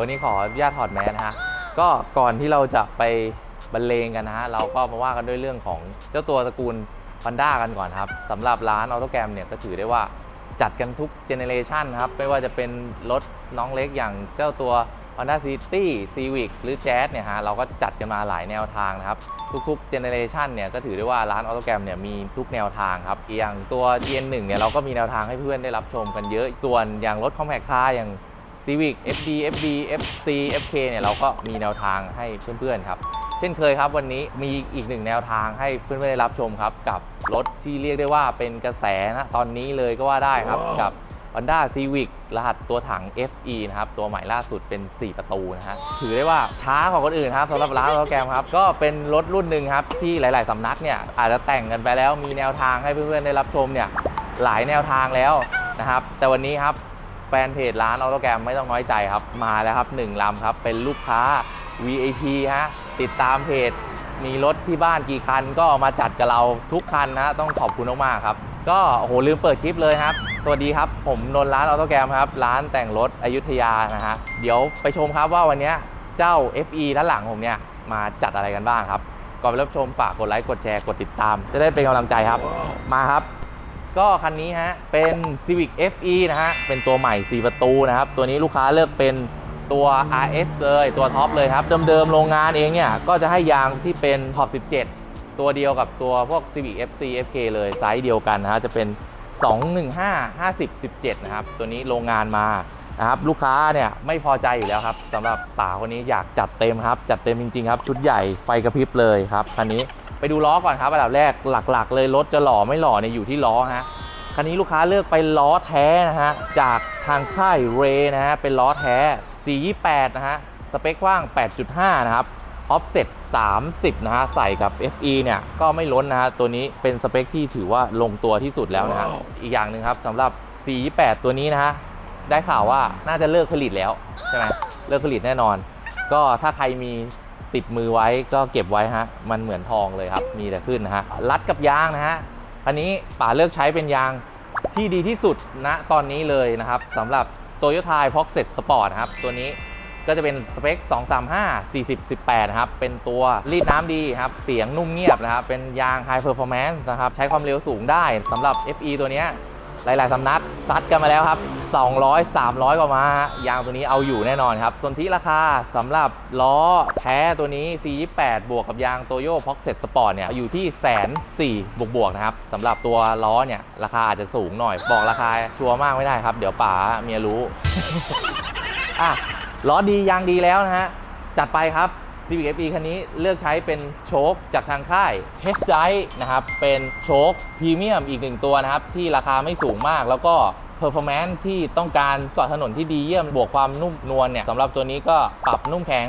ี๋ยววันนี้ขออนุญาตถอดแมสนะฮะ ก็ก่อนที่เราจะไปบรรเลงกันนะฮะ เราก็มาว่ากันด้วยเรื่องของเจ้าตัวตระกูล Honda กันก่อนครับสำหรับร้านออโตแกรมเนี่ยก็ถือได้ว่าจัดกันทุกเจเนเรชันครับ ไม่ว่าจะเป็นรถน้องเล็กอย่างเจ้าตัว Honda City Civic หรือ Jazz เนี่ยฮะ เราก็จัดกันมาหลายแนวทางนะครับ ทุกๆเจเนเรชันเนี่ยก็ถือได้ว่าร้านออโตแกรมเนี่ยมีทุกแนวทางครับ อย่างตัว GN1 เนี่ยเราก็มีแนวทางให้เพื่อนได้รับชมกันเยอะ ส่วนอย่างรถ Compact Car อย่าง Civic FD FB FC FK เนี่ยเราก็มีแนวทางให้เพื่อนๆครับ เช่นเคยครับวันนี้มีอีกหนึ่งแนวทางให้เพื่อนๆได้รับชมครับ กับรถที่เรียกได้ว่าเป็นกระแสนะตอนนี้เลยก็ว่าได้ครับ กับ Honda Civic รหัสตัวถัง FE นะครับ ตัวใหม่ล่าสุดเป็น 4 ประตูนะฮะ ถือได้ว่าช้ากว่าคนอื่นครับสำหรับร้านเราแกรมครับ ก็เป็นรถรุ่นหนึ่งครับ ที่หลาย ๆ สำนักเนี่ย อาจจะแต่งกันไปแล้วมีแนวทางให้เพื่อน ๆ ได้รับชมเนี่ย หลายแนวทางแล้วนะครับ แต่วันนี้ครับ แฟนเพจร้านออโตแกรมไม่ต้องน้อยใจครับ มาแล้วครับ1ลำครับ เป็นลูกค้า VIP ฮะ ติดตามเพจ มีรถที่บ้านกี่คันก็เอามาจัดกับเราทุกคันนะ ต้องขอบคุณมากๆครับ ก็โอ้โหลืมเปิดคลิปเลยครับ สวัสดีครับ ผมนนร้านออโตแกรมครับ ร้านแต่งรถอยุธยานะฮะ เดี๋ยวไปชมครับว่าวันนี้เจ้า FE ด้านหลังผมเนี่ยมาจัดอะไรกันบ้างครับก่อนไปรับชมฝากกดไลค์กดแชร์กดติดตาม จะได้เป็นกำลังใจครับ มาครับ ก็คันนี้ฮะ เป็น Civic FE นะฮะ เป็นตัวใหม่ 4 ประตูนะครับ ตัวนี้ลูกค้าเลือกเป็นตัว RS เลย ตัวท็อปเลยครับ เดิมๆ โรงงานเองเนี่ย ก็จะให้ยางที่เป็นขอบ 17 ตัวเดียวกับตัวพวก Civic FC FK เลย ไซส์เดียวกันนะฮะ จะเป็น 215 50 17 นะครับ ตัวนี้โรงงานมานะครับ ลูกค้าเนี่ยไม่พอใจอยู่แล้วครับสำหรับป่าคนนี้อยากจัดเต็มครับ จัดเต็มจริงๆครับ ชุดใหญ่ไฟกระพริบเลยครับ คันนี้ ไปดูล้อก่อนครับอันดับแรกหลักๆ เลยรถจะหล่อไม่หล่อเนี่ยอยู่ที่ล้อฮะคันนี้ลูกค้าเลือกไปล้อแท้นะฮะจากทางค่ายเรนะฮะเป็นล้อแท้ 428 นะฮะสเปคกว้าง 8.5 นะครับออฟเซ็ต30 นะฮะใส่กับ FE เนี่ยก็ไม่ล้นนะฮะตัวนี้เป็นสเปคที่ถือว่าลงตัวที่สุดแล้วนะฮะอีกอย่างหนึ่งครับสำหรับ 428 ตัวนี้นะฮะได้ข่าวว่าน่าจะเลิกผลิตแล้วใช่ไหมเลิกผลิตแน่นอน ก็ถ้าใครมี ติดมือไว้ก็เก็บไว้ฮะ มันเหมือนทองเลยครับ มีแต่ขึ้นนะฮะ รัดกับยางนะฮะ อันนี้ป๋าเลือกใช้เป็นยางที่ดีที่สุดณตอนนี้เลยนะครับสำหรับ Toyota p o x e t Sport นะครับ ตัวนี้ก็จะเป็นสเปค 235 40 18 นะครับ เป็นตัวรีดน้ำดีครับ เสียงนุ่มเงียบนะครับ เป็นยาง High Performance นะครับ ใช้ความเร็วสูงได้สำหรับ FE ตัวนี้ หลาย ๆสำนักซัดกันมาแล้วครับ 200 300 กว่ามายางตัวนี้เอาอยู่แน่นอนครับ ส่วนที่ราคาสำหรับล้อแท้ตัวนี้ C28 บวกกับยางโตโย่พ็อกเซ็ตสปอร์ตเนี่ยอยู่ที่แสนสี่บวกบวกๆนะครับสำหรับตัวล้อเนี่ยราคาอาจจะสูงหน่อย บอกราคาชัวร์มากไม่ได้ครับ เดี๋ยวป๋าเมียรู้อะล้อดียางดีแล้วนะฮะจัดไปครับ Civic FE คันนี้เลือกใช้เป็นโชคจากทางค่าย h d i นะครับ เป็นโชคพรีเมียมอีกหนึ่งตัวนะครับ ที่ราคาไม่สูงมากแล้วก็ Performance ที่ต้องการเกาะถนนที่ดีเยี่ยม บวกความนุ่มนวลเนี่ยสำหรับตัวนี้ก็ปรับนุ่มแข็ง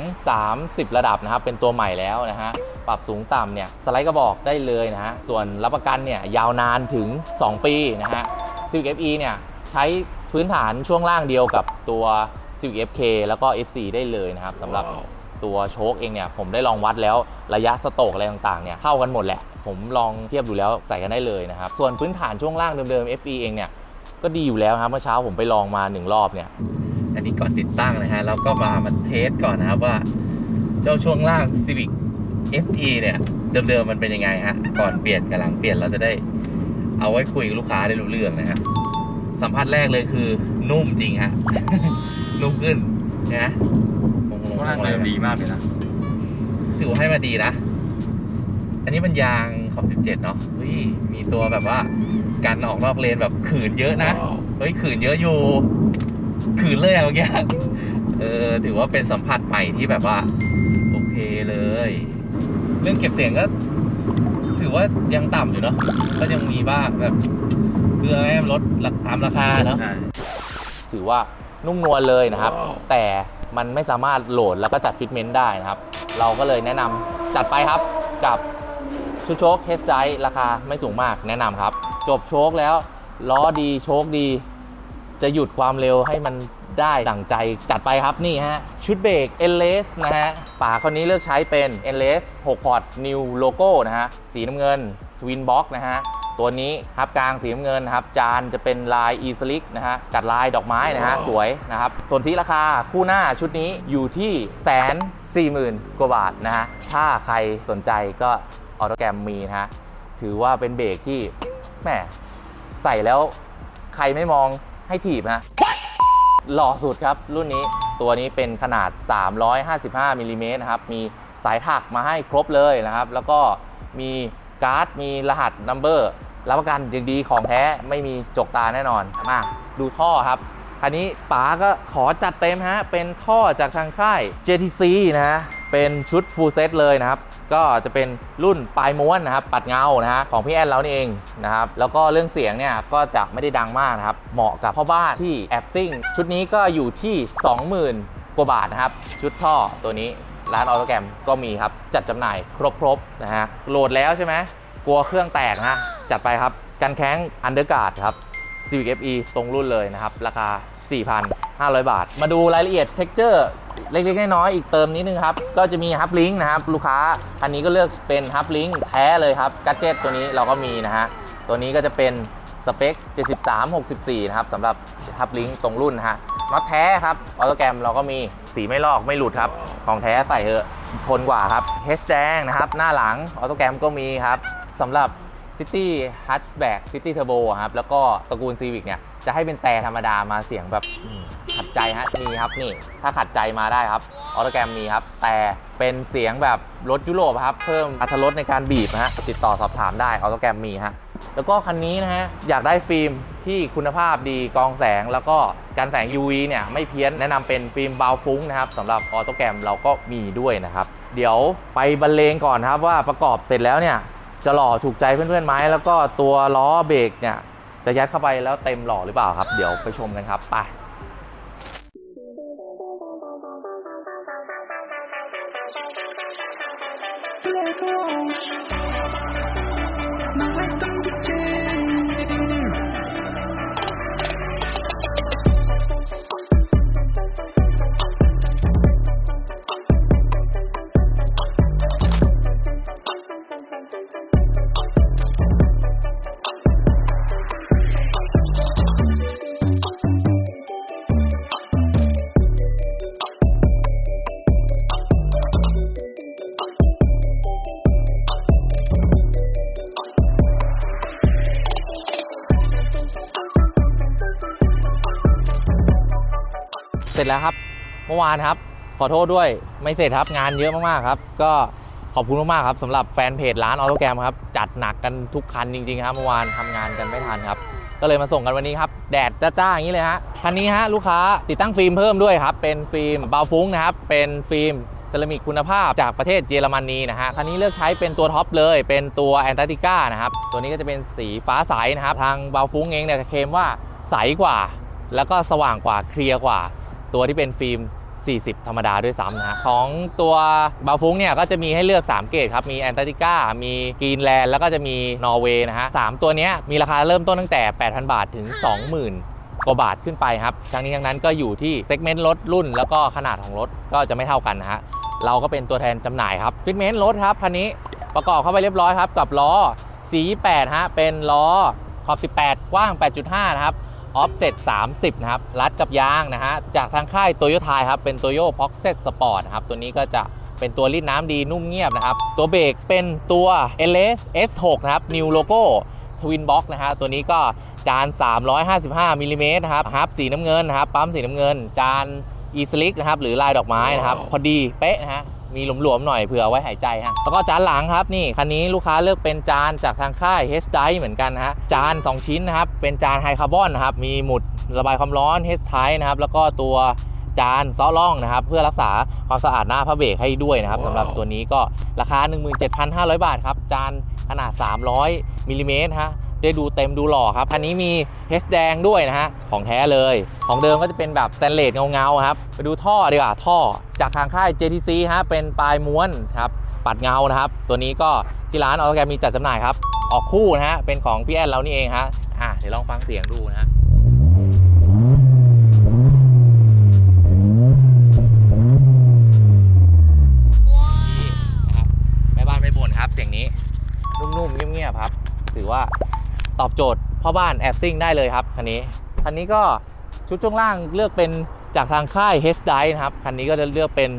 30 ระดับนะครับ เป็นตัวใหม่แล้วนะฮะ ปรับสูงต่ำเนี่ย สไลด์กระบอกได้เลยนะฮะ ส่วนรับประกันเนี่ย ยาวนานถึง 2 ปีนะฮะ Civic FE เนี่ยใช้พื้นฐานช่วงล่างเดียวกับตัว Civic FK แล้วก็ FC ได้เลยนะครับสำหรับ ตัวโชคเองเนี่ยผมได้ลองวัดแล้วระยะสโตกอะไรต่างๆเนี่ยเท่ากันหมดแหละ ผมลองเทียบดูแล้วใส่กันได้เลยนะครับ ส่วนพื้นฐานช่วงล่างเดิมๆ FE เองเนี่ยก็ดีอยู่แล้วครับเมื่อเช้าผมไปลองมา 1 รอบเนี่ย อันนี้ก่อนติดตั้งนะฮะแล้วก็มามาเทสก่อนนะครับว่า เจ้าช่วงล่าง Civic FE เนี่ยเดิมๆมันเป็นยังไงฮะก่อนเปลี่ยนกับหลังเปลี่ยนเราจะได้เอาไว้คุยกับลูกค้าได้รู้เรื่องนะฮะสัมผัสแรกเลยคือนุ่มจริงฮะนุ่มขึ้นนะ ข้างล่างเดิมดีมากเลยนะถือว่าให้มาดีนะ อันนี้มันยางขอบ 17 เนาะเฮ้ยมีตัวแบบว่ากันออกนอกเลนแบบขืนเยอะนะ เฮ้ยขืนเยอะอยู่ ขืนเลยอะเมื่อกี้เออถือว่าเป็นสัมผัสใหม่ที่แบบว่า โอเคเลย เรื่องเก็บเสียงก็ ถือว่ายังต่ำอยู่เนาะก็ยังมีบ้างแบบคือเอาให้ลดตามราคาเนาะถือว่านุ่มนวลเลยนะครับ แต่ มันไม่สามารถโหลดแล้วก็จัดฟิตเมนต์ได้นะครับ เราก็เลยแนะนำจัดไปครับกับชุดโชคเฮดไซส์ราคาไม่สูงมากแนะนำครับ จบโชคแล้วล้อดีโชคดี จะหยุดความเร็วให้มันได้ดั่งใจจัดไปครับนี่ฮะ ชุดเบรก e n l e s นะฮะป่าคนนี้เลือกใช้เป็น e n l e s 6 พอร์ต New Logo นะฮะ สีน้ำเงิน Twin Box นะฮะ ตัวนี้ฮับกลางสีน้ำเงินนะครับจานจะเป็นลายอีสลิกนะฮะกัดลายดอกไม้นะฮะสวยนะครับส่วนที่ราคาคู่หน้าชุดนี้อยู่ที่แสนสี่หมื่นกว่าบาทนะฮะถ้าใครสนใจก็ออโตแกรมมีนะฮะถือว่าเป็นเบรกที่แหมใส่แล้วใครไม่มองให้ถีบฮะหล่อสุดครับรุ่นนี้ตัวนี้เป็นขนาด 355มิลลิเมตรนะครับมีสายถักมาให้ครบเลยนะครับ แล้วก็มี การ์ดมีรหัสนัมเบอร์รับประกันอย่างดีของแท้ไม่มีจกตาแน่นอนมาดูท่อครับคันนี้ป๋าก็ขอจัดเต็มฮะ เป็นท่อจากทางค่าย JTC นะฮะ เป็นชุด full set เลยนะครับ ก็จะเป็นรุ่นปลายม้วนนะครับ ปัดเงานะฮะ ของพี่แอนเรานี่เองนะครับ แล้วก็เรื่องเสียงเนี่ย ก็จะไม่ได้ดังมากนะครับ เหมาะกับพ่อบ้านที่แอบซิ่ง ชุดนี้ก็อยู่ที่ 20,000 กว่าบาทนะครับ ชุดท่อตัวนี้ ร้านออโตแกรมก็มีครับ จัดจำหน่ายครบๆนะฮะโหลดแล้วใช่ไหมกลัวเครื่องแตกนะจัดไปครับกันแข้งอันเดอร์การ์ดครับ Civic FE ตรงรุ่นเลยนะครับ ราคา 4,500 บาท มาดูรายละเอียด texture เล็กๆ น้อยๆ อีกเติมนิดนึงครับ ก็จะมีฮับลิงก์นะครับ ลูกค้าอันนี้ก็เลือกเป็นฮับลิงก์แท้เลยครับกัจเจตตัวนี้เราก็มีนะฮะ ตัวนี้ก็จะเป็นสเปค 7364 นะครับสำหรับฮับลิงก์ตรงรุ่นนะฮะน็อตแท้ครับออโตแกรมเราก็มีสีไม่ลอกไม่หลุดครับ ของแท้ใส่เถอะทนกว่าครับเฮชแดงนะครับ หน้าหลังออโตแกรมก็มีครับสำหรับ City Hatchback City Turbo ครับ แล้วก็ตระกูล Civic เนี่ย จะให้เป็นแต่ธรรมดามาเสียงแบบขัดใจฮะมีครับนี่ ถ้าขัดใจมาได้ครับออโตแกรมมีครับ แต่เป็นเสียงแบบรถยุโรปครับ เพิ่มอัตรถรสในการบีบนะฮะติดต่อสอบถามได้ออโตแกรมมีฮะ แล้วก็คันนี้นะฮะอยากได้ฟิล์มที่คุณภาพดีกองแสง แล้วก็การแสง UV เนี่ยไม่เพี้ยนแนะนำเป็นฟิล์มเบาฟุ้งนะครับสำหรับออโตแกรมเราก็มีด้วยนะครับ เดี๋ยวไปบรรเลงก่อนครับว่าประกอบเสร็จแล้วเนี่ยจะหล่อถูกใจเพื่อนๆไหมแล้วก็ตัวล้อเบรกเนี่ยจะยัดเข้าไปแล้วเต็มหล่อหรือเปล่าครับ เดี๋ยวไปชมกันครับไป เสร็จแล้วครับ เมื่อวานครับ ขอโทษด้วยไม่เสร็จครับงานเยอะมากๆครับ ก็ขอบคุณมากๆครับสำหรับแฟนเพจร้านออโตแกรมครับ จัดหนักกันทุกคันจริงๆครับเมื่อวานทำงานกันไม่ทันครับ ก็เลยมาส่งกันวันนี้ครับ แดดจ้าๆอย่างนี้เลยฮะคันนี้ฮะลูกค้าติดตั้งฟิล์มเพิ่มด้วยครับ เป็นฟิล์มเบาฟุ้งนะครับ เป็นฟิล์มเซรามิกคุณภาพจากประเทศเยอรมนีนะฮะ คันนี้เลือกใช้เป็นตัวท็อปเลย เป็นตัวแอนตาร์กติกานะครับ ตัวนี้ก็จะเป็นสีฟ้าใสนะครับ ทางเบาฟุ้งเองเนี่ยเคลมว่าใสกว่า แล้วก็สว่างกว่าเคลียร์กว่า ตัวที่เป็นฟิล์ม 40 ธรรมดาด้วยซ้ำนะฮะของตัวบาฟุ้งเนี่ยก็จะมีให้เลือก 3 เกรดครับ มีแอนตาร์กติกา มีกรีนแลนด์ แล้วก็จะมีนอร์เวย์นะฮะสามตัวนี้มีราคาเริ่มต้นตั้งแต่ 8,000 บาทถึง 20,000กว่าบาทขึ้นไปครับ ทั้งนี้ทั้งนั้นก็อยู่ที่เซกเมนต์รถรุ่น แล้วก็ขนาดของรถก็จะไม่เท่ากันนะฮะ เราก็เป็นตัวแทนจำหน่ายครับฟิตเมนต์รถครับคันนี้ประกอบเข้าไปเรียบร้อยครับ กับล้อ 48 ฮะ เป็นล้อขอบ 18 กว้าง 8.5 นะครับ ออฟเซ็ต30 นะครับ รัดกับยางนะฮะ จากทางค่ายโตโยต้าครับ เป็นโตโยพ็อกเซ็ตสปอร์ตนะครับ ตัวนี้ก็จะเป็นตัวรีดน้ำดีนุ่มเงียบนะครับ ตัวเบรกเป็นตัว LS S6 นะครับ New Logo Twin Box นะฮะ ตัวนี้ก็จาน 355มิลลิเมตรนะครับฮับสีน้ำเงินนะครับ ปั๊มสีน้ำเงิน จาน e s l i c นะครับ หรือลายดอกไม้นะครับ พอดีเป๊ะนะฮะ มีหลวมๆหน่อยเผื่อไว้หายใจฮะแล้วก็จานหลังครับนี่คันนี้ลูกค้าเลือกเป็นจานจากทางค่าย h d i เหมือนกันนะฮะจาน 2 ชิ้นนะครับเป็นจานไฮคาร์บอนนะครับมีหมุดระบายความร้อน h d i นะครับแล้วก็ตัวจานซ้อล่องนะครับ เพื่อรักษาความสะอาดหน้าพระเบรกให้ด้วยนะครับสำหรับตัวนี้ก็ราคา 17,500 บาทครับ จานขนาด 300มิลลิเมตรฮะ ได้ดูเต็มดูหล่อครับคันนี้มีเฮสแดงด้วยนะฮะของแท้เลย ของเดิมก็จะเป็นแบบสแตนเลสเงาๆครับไปดูท่อดีกว่าท่อจากทางค่าย JTC ฮะเป็นปลายม้วนครับปัดเงานะครับ ตัวนี้ก็ที่ร้านออโตแกรมมีจัดจำหน่ายครับ ออกคู่นะฮะเป็นของพี่แอนเรานี่เองฮะอะเดี๋ยวลองฟังเสียงดูนะฮะแม่บ้านไม่บ่นครับเสียงนี้นุ่มๆเงียบๆครับ ถือว่า ตอบโจทย์พ่อบ้านแอบซิ่งได้เลยครับคันนี้คันนี้ก็ชุดช่วงล่างเลือกเป็นจากทางค่าย h d i นะครับคันนี้ก็จะเลือกเป็น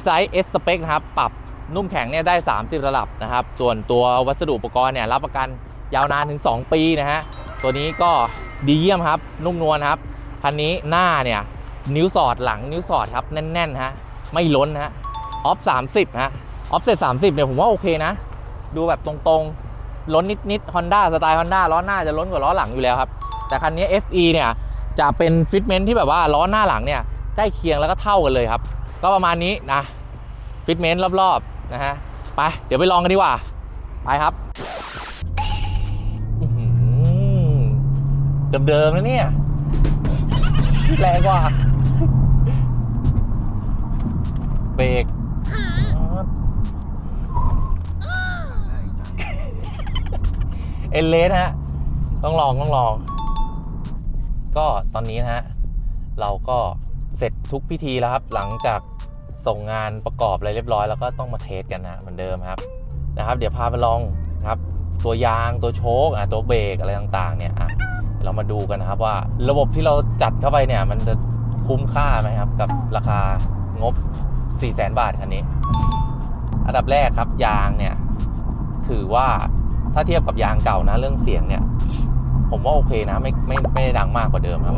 h d i S Spec นะครับปรับนุ่มแข็งเนี่ยได้ 30 ระดับนะครับ ส่วนตัววัสดุอุปกรณ์เนี่ยรับประกันยาวนานถึง 2 ปีนะฮะตัวนี้ก็ดีเยี่ยมครับ นุ่มนวลครับคันนี้หน้าเนี่ยนิ้วสอดหลังนิ้วสอดครับแน่นๆฮะไม่ล้นฮะออฟ30ฮะออฟเซ็ต30เนี่ยผมว่าโอเคนะ ดูแบบตรงๆ ล้นนิดๆ Honda สไตล์ Honda ล้อหน้าจะล้นกว่าล้อหลังอยู่แล้วครับ แต่คันนี้ FE เนี่ยจะเป็นฟิตเมนต์ที่แบบว่าล้อหน้าหลังเนี่ยใกล้เคียงแล้วก็เท่ากันเลยครับ ก็ประมาณนี้นะฟิตเมนต์รอบๆนะฮะไปเดี๋ยวไปลองกันดีกว่า ไปครับเดิมๆนะเนี่ยแรงกว่าเบรก เอเลสฮะ ต้องลองต้องลอง ก็ตอนนี้นะฮะ เราก็เสร็จทุกพิธีแล้วครับ หลังจากส่งงานประกอบอะไรเรียบร้อย แล้วก็ต้องมาเทสกันนะเหมือนเดิมครับนะครับ เดี๋ยวพาไปลองครับ ตัวยางตัวโชคอะตัวเบรกอะไรต่างๆ เนี่ยอะเดี๋ยวเรามาดูกันนะครับว่าระบบที่เราจัดเข้าไปเนี่ย มันจะคุ้มค่าไหมครับ กับราคางบ 4 0 0 0 0 0 บาทคันนี้ อันดับแรกครับยางเนี่ย ถือว่า ถ้าเทียบกับยางเก่านะเรื่องเสียงเนี่ย ผมว่าโอเคนะไม่ไม่ไม่ได้ดังมากกว่าเดิมครับ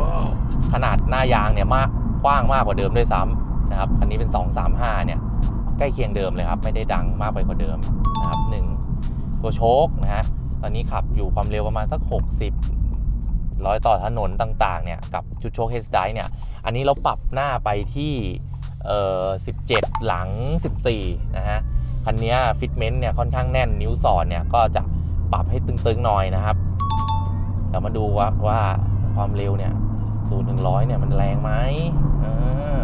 ขนาดหน้ายางเนี่ยมากกว้างมากกว่าเดิมด้วยซ้ำนะครับอันนี้เป็น 235 เนี่ยใกล้เคียงเดิมเลยครับ ไม่ได้ดังมากไปกว่าเดิมนะครับหนึ่งตัวโชคนะฮะตอนนี้ขับอยู่ความเร็วประมาณสัก 60ร้อยต่อถนนต่างๆเนี่ยกับจุดโชคเฮสไดเนี่ยอันนี้เราปรับหน้าไปที่เอ่อ17 หลัง 14 นะฮะคันนี้ฟิตเมนต์เนี่ยค่อนข้างแน่นนิ้วสอดเนี่ยก็จะ ปรับให้ตึงๆหน่อยนะครับเดี๋ยวมาดูว่าว่าความเร็วเนี่ยศูนย์ถึงร้อยเนี่ยมันแรงไหมเออ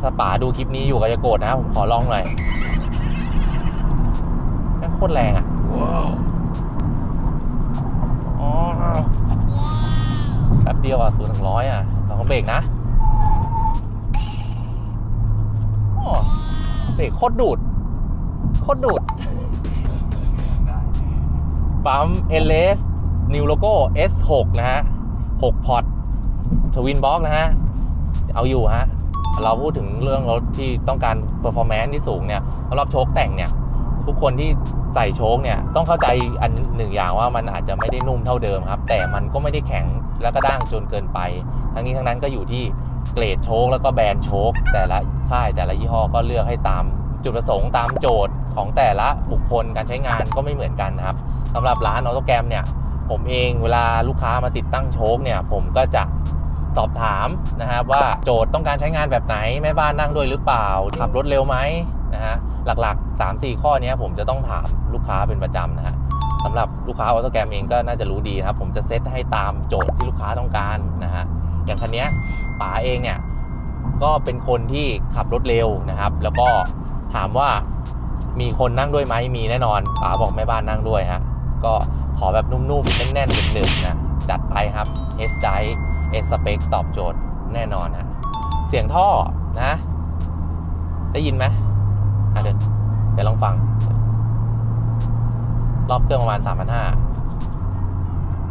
ถ้าป๋าดูคลิปนี้อยู่ก็จะโกรธนะ ผมขอลองหน่อยแม่งโคตรแรงอะอ๋อแป๊บเดียวอะศูนย์ถึงร้อยอะลองเบรกนะโอ้เบรกโคตรดูด โคตรดูด ปั๊ม LS New Logo S6 นะฮะ6พอร์ตทวินบ็อกนะฮะ เอาอยู่ฮะ เราพูดถึงเรื่องรถที่ต้องการ performance ที่สูงเนี่ยสำหรับโชคแต่งเนี่ย ทุกคนที่ใส่โชคเนี่ย ต้องเข้าใจอันหนึ่งอย่างว่ามันอาจจะไม่ได้นุ่มเท่าเดิมครับ แต่มันก็ไม่ได้แข็งและก็ด้างจนเกินไป ทั้งนี้ทั้งนั้นก็อยู่ที่เกรดโชคแล้วก็แบรนด์โชคแต่ละค่ายแต่ละยี่ห้อก็เลือกให้ตาม จุดประสงค์ตามโจทย์ของแต่ละบุคคลการใช้งานก็ไม่เหมือนกันนะครับสำหรับร้านออโตแกรมเนี่ยผมเองเวลาลูกค้ามาติดตั้งโชคเนี่ยผมก็จะสอบถามนะครับว่าโจทย์ต้องการใช้งานแบบไหนแม่บ้านนั่งด้วยหรือเปล่าขับรถเร็วไหมนะฮะหลักๆ 3-4 ข้อนี้ผมจะต้องถามลูกค้าเป็นประจำนะฮะสำหรับลูกค้าออโตแกรมเองก็น่าจะรู้ดีครับผมจะเซตให้ตามโจทย์ที่ลูกค้าต้องการนะฮะอย่างคันนี้ป๋าเองเนี่ยก็เป็นคนที่ขับรถเร็วนะครับ แล้วก็ ถามว่ามีคนนั่งด้วยไหมมีแน่นอนป๋าบอกแม่บ้านนั่งด้วยฮะก็ขอแบบนุ่มๆแน่นๆหนึบๆนะจัดไปครับ S d i S Spec ตอบโจทย์แน่นอนนะเสียงท่อนะ ได้ยินไหมอะเดี๋ยวเดี๋ยวลองฟัง รอบเครื่องประมาณ 3,500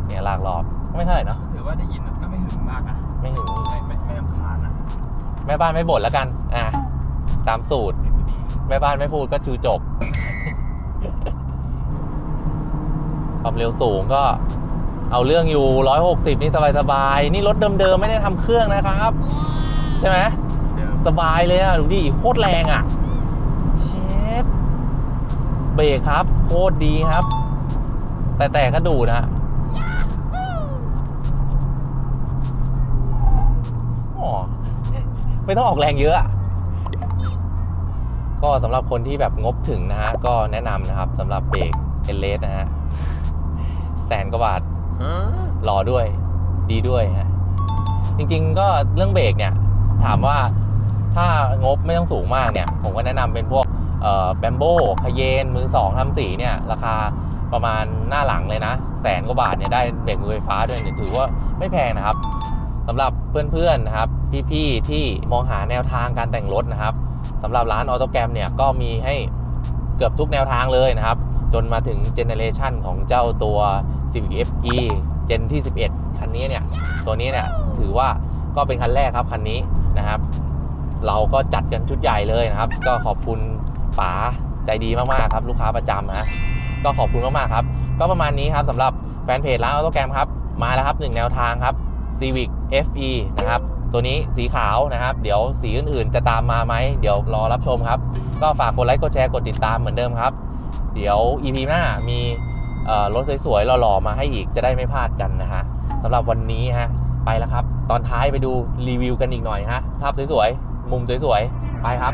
เนี่ยลากรอบไม่เท่าไหร่เนาะถือว่าได้ยินก็ไม่หึงมากนะไม่ถึงไม่ไม่ไม่รำคาญนะแม่บ้านไม่บ่นแล้วกัน อะ ตามสูตร แม่บ้านไม่พูดก็คือจบ ความเร็วสูงก็ เอาเรื่องอยู่ 160 นี่สบายๆ นี่รถเดิมๆ ไม่ได้ทำเครื่องนะครับ ใช่ไหม สบายเลยอะ ดูดิ โคตรแรงอะ เชฟเบรกครับ โคตรดีครับ แต่แต่ก็ดูนะอ๋อไม่ต้องออกแรงเยอะ ก็สำหรับคนที่แบบงบถึงนะฮะ ก็แนะนำนะครับสำหรับเบรกเอเลสนะฮะ แสนกว่าบาทรอด้วย ดีด้วยฮะ จริงๆก็เรื่องเบรกเนี่ย ถามว่าถ้างบไม่ต้องสูงมากเนี่ย ผมก็แนะนำเป็นพวกแบมโบคเยน มือสองทำสีเนี่ย ราคาประมาณหน้าหลังเลยนะ แสนกว่าบาทเนี่ยได้เบรกมือไฟฟ้าด้วยเนี่ยถือว่าไม่แพงนะครับสำหรับเพื่อนๆนะครับ พี่ๆที่มองหาแนวทางการแต่งรถนะครับ สำหรับร้านออโตแกรมเนี่ยก็มีให้เกือบทุกแนวทางเลยนะครับจจนมาถึงเจเนเรชันของเจ้าตัว Civic FE เจนที่ 11 คันนี้เนี่ย ตัวนี้เนี่ยถือว่าก็เป็นคันแรกครับคันนี้นะครับ เราก็จัดกันชุดใหญ่เลยนะครับ ก็ขอบคุณป๋าใจดีมาก ๆ ครับ ลูกค้าประจำนะก็ขอบคุณมาก ๆ ครับ ก็ประมาณนี้ครับสำหรับแฟนเพจร้านออโตแกรมครับ มาแล้วครับหนึ่งแนวทางครับ Civic FE นะครับ ตัวนี้สีขาวนะครับ เดี๋ยวสีอื่นๆจะตามมาไหม เดี๋ยวรอรับชมครับ ก็ฝากกดไลค์กดแชร์กดติดตามเหมือนเดิมครับ เดี๋ยว EP หน้ามีรถสวยๆหล่อๆมาให้อีกจะได้ไม่พลาดกันนะฮะสำหรับวันนี้ฮะไปแล้วครับ ตอนท้ายไปดูรีวิวกันอีกหน่อยฮะภาพสวยๆมุมสวยๆไปครับ